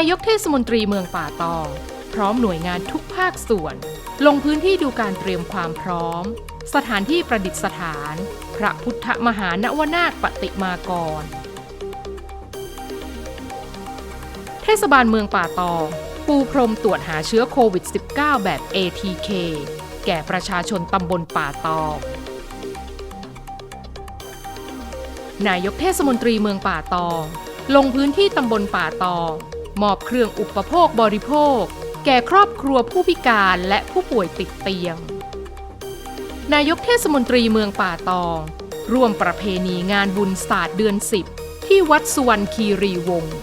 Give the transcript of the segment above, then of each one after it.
ายกเทศมนตรีเมืองป่าตอง พร้อมหน่วยงานทุกภาคส่วน ลงพื้นที่ดูการเตรียมความพร้อม สถานที่ประดิษฐาน พระพุทธมหานวนาคปฏิมากร เทศบาลเมืองป่าตอง ปูพรมตรวจหาเชื้อโควิด -19 แบบ ATK แก่ประชาชนตำบลป่าตองนายกเทศมนตรีเมืองป่าตอง ลงพื้นที่ตำบลป่าตอง มอบเครื่องอุปโภคบริโภค แก่ครอบครัวผู้พิการและผู้ป่วยติดเตียง นายกเทศมนตรีเมืองป่าตอง ร่วมประเพณีงานบุญศาสตร์เดือน 10 ที่วัดสุวรรณคีรีวงศ์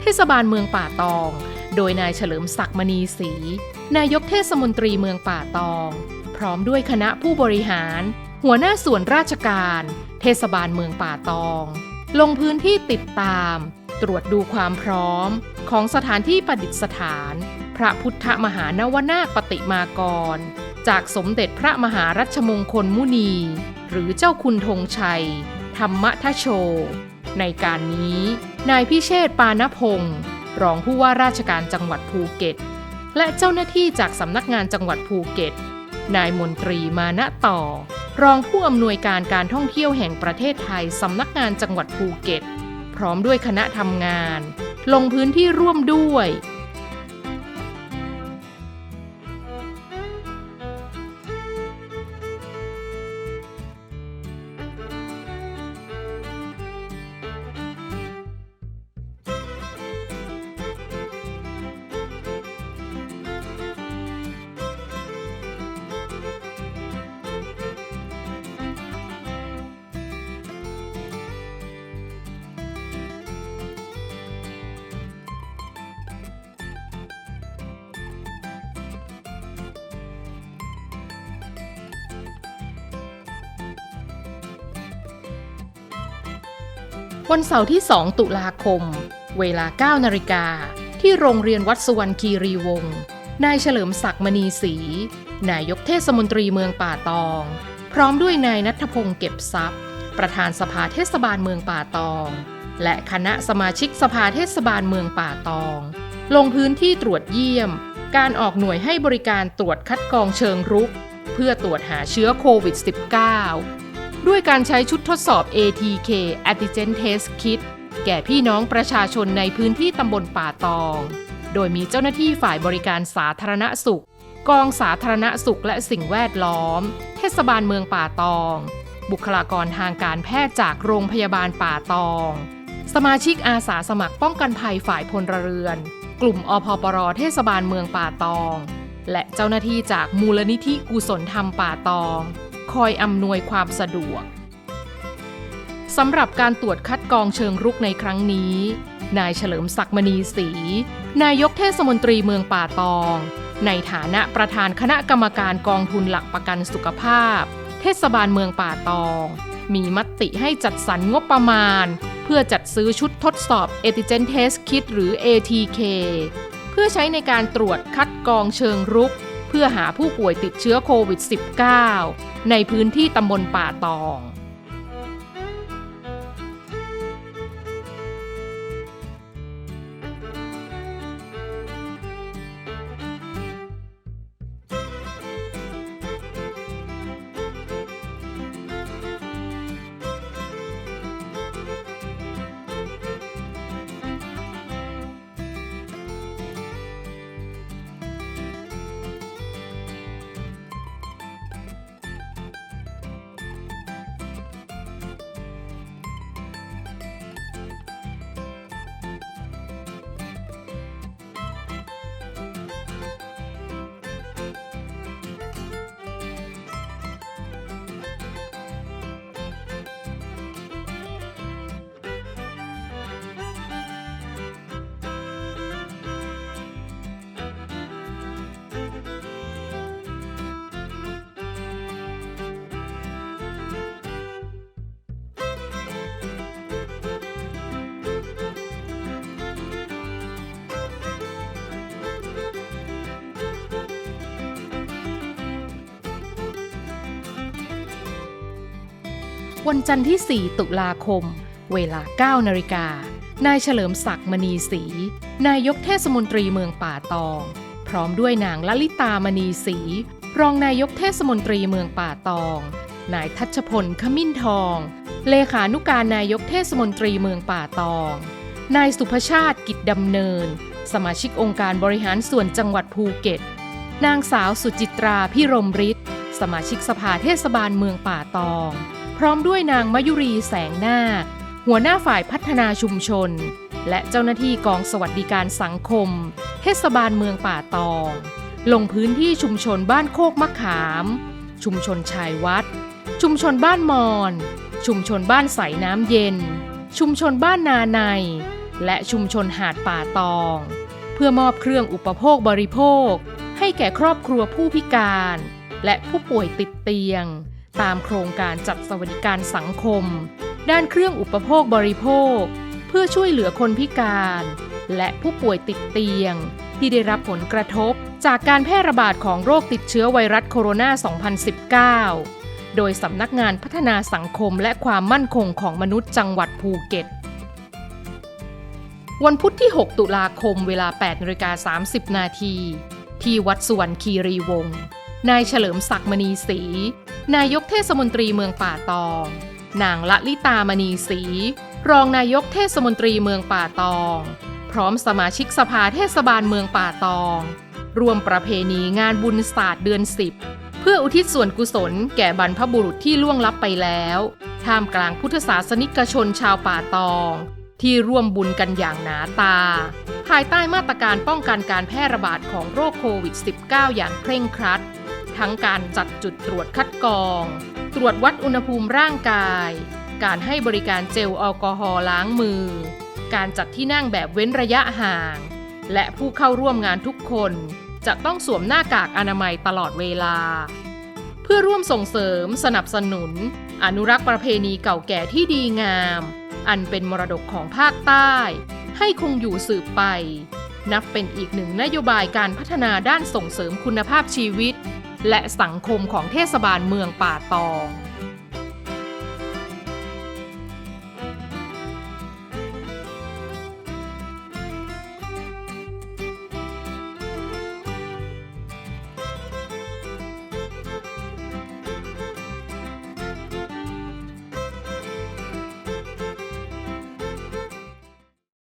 เทศบาลเมืองป่าตอง โดยนายเฉลิมศักดิ์มณีศรีนายกเทศมนตรีเมืองป่าตอง พร้อมด้วยคณะผู้บริหาร หัวหน้าส่วนราชการ เทศบาลเมืองป่าตอง ลงพื้นที่ติดตาม ตรวจดูความพร้อม ของสถานที่ประดิษฐาน พระพุทธมหานวนาคปฏิมากร จากสมเด็จพระมหารัชมงคลมุนี หรือเจ้าคุณธงชัย ธรรมทโช ในการนี้ นายพิเชษปานพงศ์รองผู้ว่าราชการจังหวัดภูเก็ต และเจ้าหน้าที่จากสำนักงานจังหวัดภูเก็ต นายมนตรีมานะต่อ รองผู้อำนวยการการท่องเที่ยวแห่งประเทศไทยสำนักงานจังหวัดภูเก็ต พร้อมด้วยคณะทำงาน ลงพื้นที่ร่วมด้วย วันเสาร์ที่ 2 ตุลาคม เวลา 9 นาฬิกา ที่โรงเรียนวัดสุวรรณคีรีวงศ์นายเฉลิมศักดิ์มณีศรีนายกเทศมนตรีเมืองป่าตอง พร้อมด้วยนายนัทพงศ์เก็บทรัพย์ ประธานสภาเทศบาลเมืองป่าตอง และคณะสมาชิกสภาเทศบาลเมืองป่าตอง ลงพื้นที่ตรวจเยี่ยม การออกหน่วยให้บริการตรวจคัดกรองเชิงรุก เพื่อตรวจหาเชื้อโควิด -19 ด้วยการใช้ชุดทดสอบ ATK Antigen Test Kit แก่พี่น้องประชาชนในพื้นที่ตำบลป่าตอง โดยมีเจ้าหน้าที่ฝ่ายบริการสาธารณสุข กองสาธารณสุขและสิ่งแวดล้อม เทศบาลเมืองป่าตอง บุคลากรทางการแพทย์จากโรงพยาบาลป่าตอง สมาชิกอาสาสมัครป้องกันภัยฝ่ายพลเรือน กลุ่มอพปรเทศบาลเมืองป่าตอง และเจ้าหน้าที่จากมูลนิธิกุศลธรรมป่าตอง คอยอำนวยความสะดวกสำหรับการตรวจคัดกรองเชิงรุกในครั้งนี้ นายเฉลิมศักดิ์มณีศรีนายกเทศมนตรีเมืองป่าตอง ในฐานะประธานคณะกรรมการกองทุนหลักประกันสุขภาพ เทศบาลเมืองป่าตอง มีมติให้จัดสรรงบประมาณ เพื่อจัดซื้อชุดทดสอบ Antigen Test Kit หรือ ATK เพื่อใช้ในการตรวจคัดกรองเชิงรุก เพื่อหาผู้ป่วยติดเชื้อโควิด -19 ในพื้นที่ตำบลป่าตอง วันจันทร์ที่ 4 ตุลาคม เวลา 9 นาฬิกา นายเฉลิมศักดิ์มณีศรี นายกเทศมนตรีเมืองป่าตอง พร้อมด้วยนางลลิตามณีศรี รองนายกเทศมนตรีเมืองป่าตอง นายทัชพลขมิ้นทอง เลขานุการนายกเทศมนตรีเมืองป่าตอง นายสุภชาติกิจดำเนิน สมาชิกองค์การบริหารส่วนจังหวัดภูเก็ต นางสาวสุจิตราพิรมฤทธิ์สมาชิกสภาเทศบาลเมืองป่าตอง ร้อมด้วยนางมยุรีแสงนาคหัวหน้าฝ่ายพัฒนาชุมชน และเจ้าหน้าที่กองสวัสดิการสังคม เทศบาลเมืองป่าตอง ลงพื้นที่ชุมชนบ้านโคกมะขาม ชุมชนชายวัด ชุมชนบ้านมอน ชุมชนบ้านใสน้ำเย็น ชุมชนบ้านนาใน และชุมชนหาดป่าตอง เพื่อมอบเครื่องอุปโภคบริโภค ให้แก่ครอบครัวผู้พิการ และผู้ป่วยติดเตียง ตามโครงการจัดสวัสดิการสังคม ด้านเครื่องอุปโภคบริโภค เพื่อช่วยเหลือคนพิการ และผู้ป่วยติดเตียง ที่ได้รับผลกระทบจากการแพร่ระบาดของโรคติดเชื้อไวรัสโคโรนา 2019 โดยสำนักงานพัฒนาสังคมและความมั่นคงของมนุษย์จังหวัดภูเก็ต วันพุธที่ 6 ตุลาคมเวลา8นาฬิกา30 นาที ที่วัดสวรรคีรีวงศ์นายเฉลิมศักดิ์มณีศรี นายกเทศมนตรีเมืองป่าตอง นางละลิตามณีศรีรองนายกเทศมนตรีเมืองป่าตอง พร้อมสมาชิกสภาเทศบาลเมืองป่าตองร่วมประเพณีงานบุญศาสตร์เดือน10เพื่ออุทิศส่วนกุศลแก่บรรพบุรุษที่ล่วงลับไปแล้ว ท่ามกลางพุทธศาสนิกชนชาวป่าตอง ที่ร่วมบุญกันอย่างหนาตา ภายใต้มาตรการป้องกันการแพร่ระบาดของโรคโควิด -19 อย่างเคร่งครัด ทั้งการจัดจุดตรวจคัดกรอง ตรวจวัดอุณหภูมิร่างกาย การให้บริการเจลแอลกอฮอล์ล้างมือ การจัดที่นั่งแบบเว้นระยะห่าง และผู้เข้าร่วมงานทุกคนจะต้องสวมหน้ากากอนามัยตลอดเวลา เพื่อร่วมส่งเสริมสนับสนุน อนุรักษ์ประเพณีเก่าแก่ที่ดีงาม อันเป็นมรดกของภาคใต้ ให้คงอยู่สืบไป นับเป็นอีกหนึ่งนโยบายการพัฒนาด้านส่งเสริมคุณภาพชีวิต และสังคมของเทศบาลเมืองป่าตอง